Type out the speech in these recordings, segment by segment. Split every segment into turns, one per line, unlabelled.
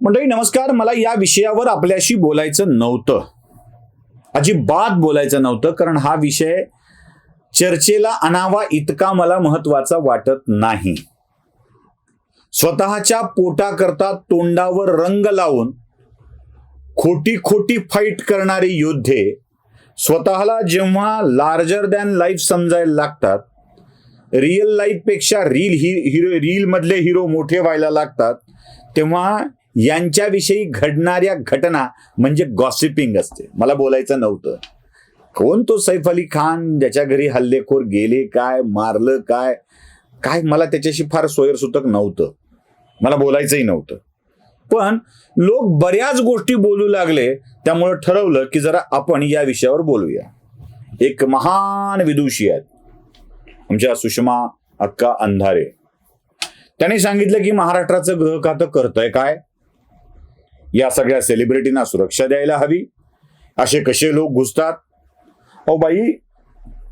मंडळी नमस्कार. मला या विषयावर आपल्याशी बोलायचं नव्हतं. अजिबात बोलायचं नव्हतं कारण हा विषय चर्चेला आणावा इतका मला महत्त्वाचा वाटत नाही. स्वतःच्या पोटाकरता तोंडावर रंग लावून खोटी खोटी फाईट करणारे योद्धे स्वतःला जेव्हा लार्जर दॅन लाईफ समजायला लागतात रिअल लाईफपेक्षा रील ही हिरो रीलमधले हिरो मोठे व्हायला लागतात तेव्हा यांच्याविषयी घडणाऱ्या घटना म्हणजे गॉसिपिंग असते. मला बोलायचं नव्हतं. कोण तो सैफ अली खान ज्याच्या घरी हल्लेखोर गेले काय मारलं काय? काय मला त्याच्याशी फार सोयरसुतक नव्हतं. मला बोलायचंही नव्हतं. पण लोक बऱ्याच गोष्टी बोलू लागले त्यामुळं ठरवलं की जरा आपण या विषयावर बोलूया. एक महान विदुषी आहेत. आमच्या सुषमा अक्का अंधारे. त्यांनी सांगितलं की महाराष्ट्राचं गृह खातं करतंय काय? या सगळ्या सेलिब्रिटींना सुरक्षा द्यायला हवी. असे कसे लोक घुसतात? अहो बाई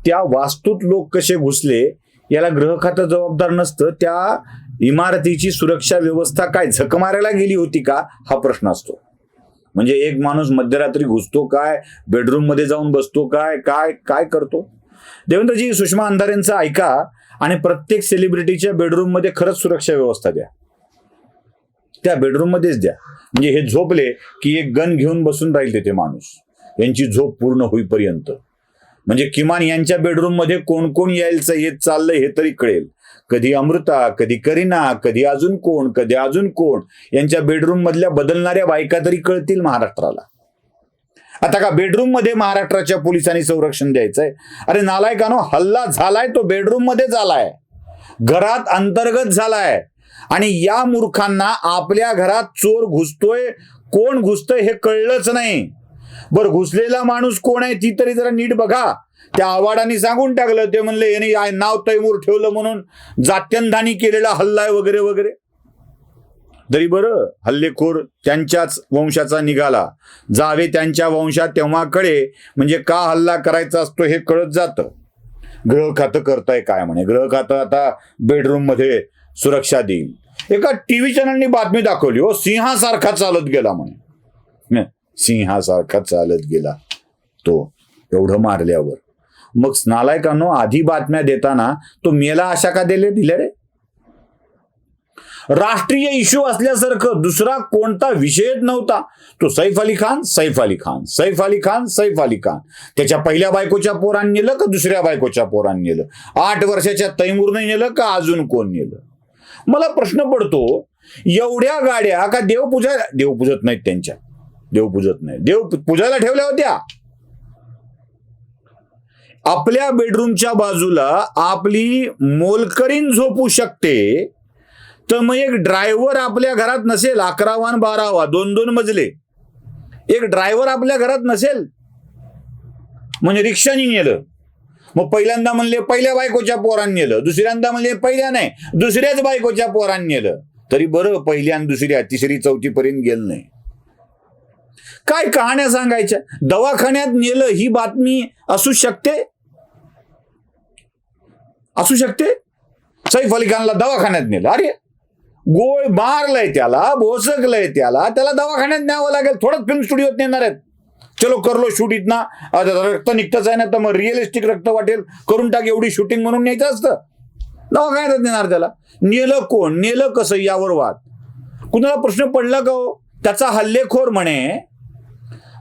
त्या वास्तूत लोक कसे घुसले याला ग्रह खातं जबाबदार नसतं त्या इमारतीची सुरक्षा व्यवस्था काय झकमारायला गेली होती का? हा प्रश्न असतो. म्हणजे एक माणूस मध्यरात्री घुसतो काय बेडरूममध्ये जाऊन बसतो काय काय काय करतो? देवेंद्रजी सुषमा अंधारेंचं ऐका आणि प्रत्येक सेलिब्रिटीच्या बेडरूममध्ये खरंच सुरक्षा व्यवस्था द्या. त्या बेडरूम मध्येच द्या. म्हणजे हे झोपले की एक गन घेऊन बसून राहील तिथे माणूस. यांची झोप पूर्ण होईपर्यंत. म्हणजे किमान यांच्या बेडरूममध्ये कोण कोण यायचं येत चाललंय हे तरी कळेल. कधी अमृता कधी करीना कधी अजून कोण कधी अजून कोण यांच्या बेडरूम मधल्या बदलणाऱ्या बायका तरी कळतील महाराष्ट्राला. आता का बेडरूममध्ये महाराष्ट्राच्या पोलिसांनी संरक्षण द्यायचंय? अरे नालायकानो हल्ला झालाय तो बेडरूममध्ये झालाय घरात अंतर्गत झालाय. आणि या मूर्खांना आपल्या घरात चोर घुसतोय कोण घुसतोय हे कळलंच नाही. बर घुसलेला माणूस कोण आहे ती तरी जरा नीट बघा. त्या आवाडाने सांगून टाकलं ते म्हणले याने आय- नाव तैमूर ठेवलं म्हणून जात्यंधानी केलेला हल्ला आहे वगैरे वगैरे. तरी बरं हल्लेखोर त्यांच्याच वंशाचा निघाला. जावे त्यांच्या वंशात तेव्हा कळे म्हणजे का हल्ला करायचा असतो हे कळत जातं. ग्रह खातं करताय काय म्हणे? ग्रह खातं आता बेडरूममध्ये सुरक्षा देईल. एका टीव्ही चॅनलनी बातमी दाखवली हो सिंहासारखा चालत गेला म्हणे. सिंहासारखा चालत गेला तो एवढं मारल्यावर. मग नालायकांनो आधी बातम्या देताना तो मेला अशा का दिले दिले रे? राष्ट्रीय इश्यू असल्यासारखं दुसरा कोणता विषयच नव्हता. तो सैफ अली खान सैफ अली खान सैफ अली खान सैफ अली खान. त्याच्या पहिल्या बायकोच्या पोरांनी नेलं का दुसऱ्या बायकोच्या पोरांनी नेलं? आठ वर्षाच्या तैमूरने नेलं का अजून कोण नेलं? मला प्रश्न पडतो एवढ्या गाड्या का देव पूजा देव पूजत नाहीत त्यांच्या. देव पूजत नाही देव पूजायला ठेवल्या होत्या. आपल्या बेडरूमच्या बाजूला आपली मोलकरीन झोपू शकते तर मग एक ड्रायव्हर आपल्या घरात नसेल अकरावा आणि बारावा दोन दोन मजले. एक ड्रायव्हर आपल्या घरात नसेल म्हणजे रिक्षानी नेलं मग पहिल्यांदा म्हणले पहिल्या बायकोच्या पोरांनी नेलं. दुसऱ्यांदा म्हणले पहिल्या नाही. दुसऱ्याच बायकोच्या पोरांनी नेलं. तरी बरं पहिल्या आणि दुसऱ्या तिसरी चौथी पर्यंत गेलं नाही. काय कहाण्या सांगायच्या? दवाखान्यात नेलं ही बातमी असू शकते? असू शकते? सैफ अली खानला दवाखान्यात नेलं. अरे गोळ मारलंय त्याला भोसकलंय त्याला. त्याला दवाखान्यात न्यावं लागेल. थोडंच फिल्म स्टुडिओत नेणार आहेत. चलो करलो शूट इथना रक्त निघतच आहे ना तर मग रिअलिस्टिक रक्त वाटेल. करून टाक एवढी शूटिंग म्हणून न्यायचं असतं. नाव काय देणार त्याला? नेलं कोण? नेलं कसं यावर वाद? कुणाला प्रश्न पडला का हो? त्याचा हल्लेखोर म्हणे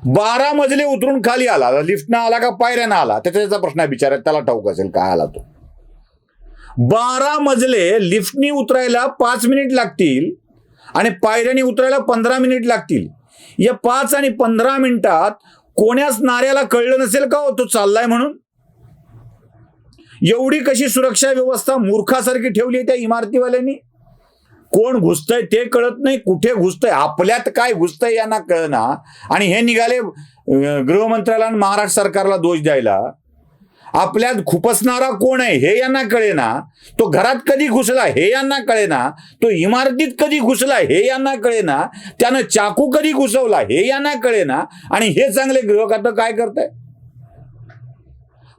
बारा मजले उतरून खाली आला. लिफ्टनं आला का पायऱ्यानं आला? त्याचा त्याचा प्रश्न आहे बिचारा त्याला ठाऊक असेल काय आला तो. बारा मजले लिफ्टनी उतरायला पाच मिनिट लागतील आणि पायऱ्याने उतरायला पंधरा मिनिट लागतील. या पाच आणि पंधरा मिनिटात कोण्याच नाऱ्याला कळलं नसेल का हो तो चाललाय म्हणून? एवढी कशी सुरक्षा व्यवस्था मूर्खासारखी ठेवली आहे त्या इमारतीवाल्यांनी? कोण घुसतंय ते कळत नाही कुठे घुसतंय आपल्यात काय घुसतंय यांना कळना. आणि हे निघाले गृहमंत्र्याला आणि महाराष्ट्र सरकारला दोष द्यायला. आपल्यात खुपसणारा कोण आहे हे यांना कळेना. तो घरात कधी घुसला हे यांना कळेना. तो इमारतीत कधी घुसला हे यांना कळेना. त्यानं चाकू कधी घुसवला हे यांना कळेना. आणि हे चांगले गृहखातं काय करताय?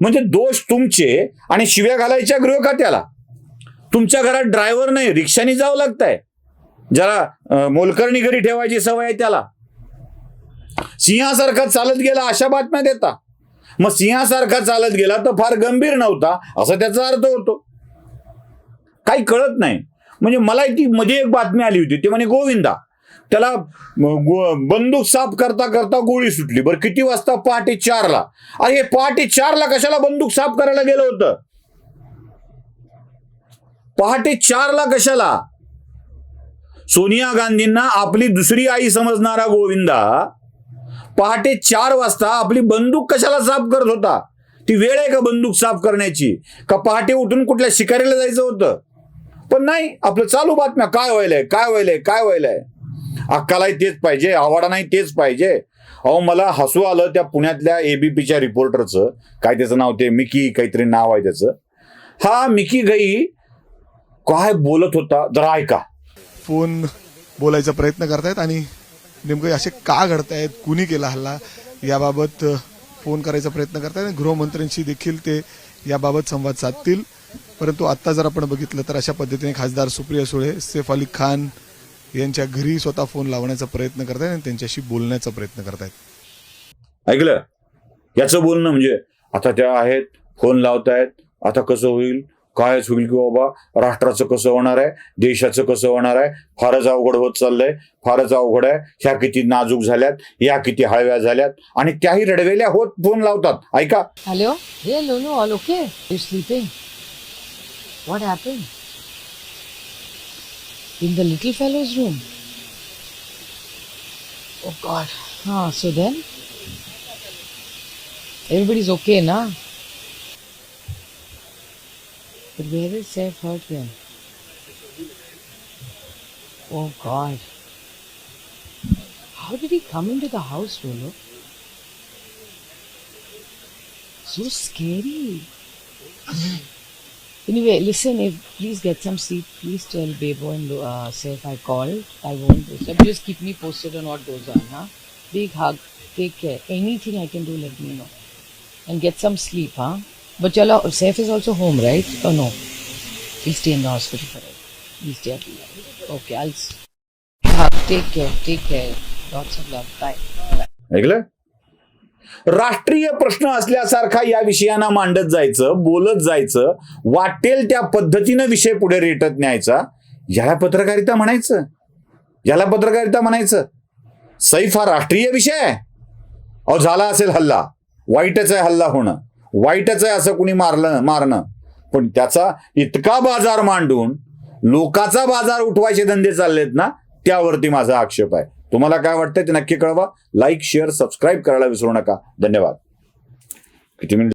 म्हणजे दोष तुमचे आणि शिव्या घालायच्या गृहखात्याला तुमच्या घरात ड्रायव्हर नाही रिक्षाने जावं लागतंय. ज्याला मोलकर्णी घरी ठेवायची सवय आहे त्याला. सिंहासारखा चालत गेला अशा बातम्या देता. मग सिंहासारखा चालत गेला तर फार गंभीर नव्हता असा त्याचा अर्थ होतो. काही कळत नाही. म्हणजे मला ती मध्ये एक बातमी आली होती ती म्हणे गोविंदा त्याला बंदूक साफ करता करता गोळी सुटली. बरं किती वाजता पहाटे चारला? अरे पहाटे चारला कशाला बंदूक साफ करायला गेलं होतं? पहाटे चारला कशाला? सोनिया गांधींना आपली दुसरी आई समजणारा गोविंदा पहाटे चार वाजता आपली बंदूक कशाला साफ करत होता? ती वेळ आहे का बंदूक साफ करण्याची? का पहाटे उठून कुठल्या शिकारीला जायचं होतं? पण नाही आपलं चालू बातम्या काय व्हायलंय काय व्हायलंय काय व्हायलंय? अक्कालाही तेच पाहिजे आवाडा नाही तेच पाहिजे. अहो मला हसू आलं त्या पुण्यातल्या एबीपीच्या रिपोर्टरचं. काय त्याचं नाव ते? मिकी काहीतरी नाव आहे त्याचं. हा मिकी गई काय बोलत होता? जरा ऐका.
फोन बोलायचा प्रयत्न करतायत आणि नेमकं असे का घडतायत? कुणी केला हल्ला? याबाबत फोन करायचा प्रयत्न करतायत आणि गृहमंत्र्यांशी देखील ते याबाबत संवाद साधतील. परंतु आता जर आपण बघितलं तर अशा पद्धतीने खासदार सुप्रिया सुळे सैफ अली खान यांच्या घरी स्वतः फोन लावण्याचा प्रयत्न करतायत आणि त्यांच्याशी बोलण्याचा प्रयत्न करतायत.
ऐकलं? याचं बोलणं म्हणजे आता त्या आहेत फोन लावतायत आता कसं होईल? कायच होईल की बाबा राष्ट्राचं कसं होणार आहे देशाचं कसं होणार आहे फारच अवघड होत चाललंय फारच अवघड आहे ह्या किती नाजूक झाल्यात या किती हळव्या झाल्यात आणि त्याही रडवेल्या होत फोन लावतात ऐका
हॅलो हे no, all okay okay. You sleeping? What happened? In the little fellow's room. Oh God. Ah, so then? Everybody's? But where is hurt then? Oh God. How did he come into the house, Rolo? So scary. anyway, listen, if please get some sleep, please tell Bebo and uh, say if I called, I won't disturb. Just keep me posted on what goes on, huh? Big hug. Take care. Anything I can do, let me know. And get some sleep, huh? But Jala, Saif is also home, right? Oh no. He'll stay in the hospital forever. He'll stay at the Okay, I'll. s- Take care. Take care. Lots of love. Bye. Bye.
ऐकलं राष्ट्रीय प्रश्न असल्यासारखा या विषयांना मांडत जायचं बोलत जायचं वाटेल त्या पद्धतीनं विषय पुढे रेटत न्यायचा याला पत्रकारिता म्हणायचं याला पत्रकारिता म्हणायचं सैफ हा राष्ट्रीय विषय आहे अहो झाला असेल हल्ला वाईटच आहे हल्ला होणं वाईटच आहे असं कुणी मारलं मारणं. पण त्याचा इतका बाजार मांडून लोकाचा बाजार उठवायचे धंदे चाललेत ना त्यावरती माझा आक्षेप आहे. तुम्हाला काय वाटतंय ते नक्की कळवा. लाईक शेअर सबस्क्राईब करायला विसरू नका. धन्यवाद. किती मिनिट?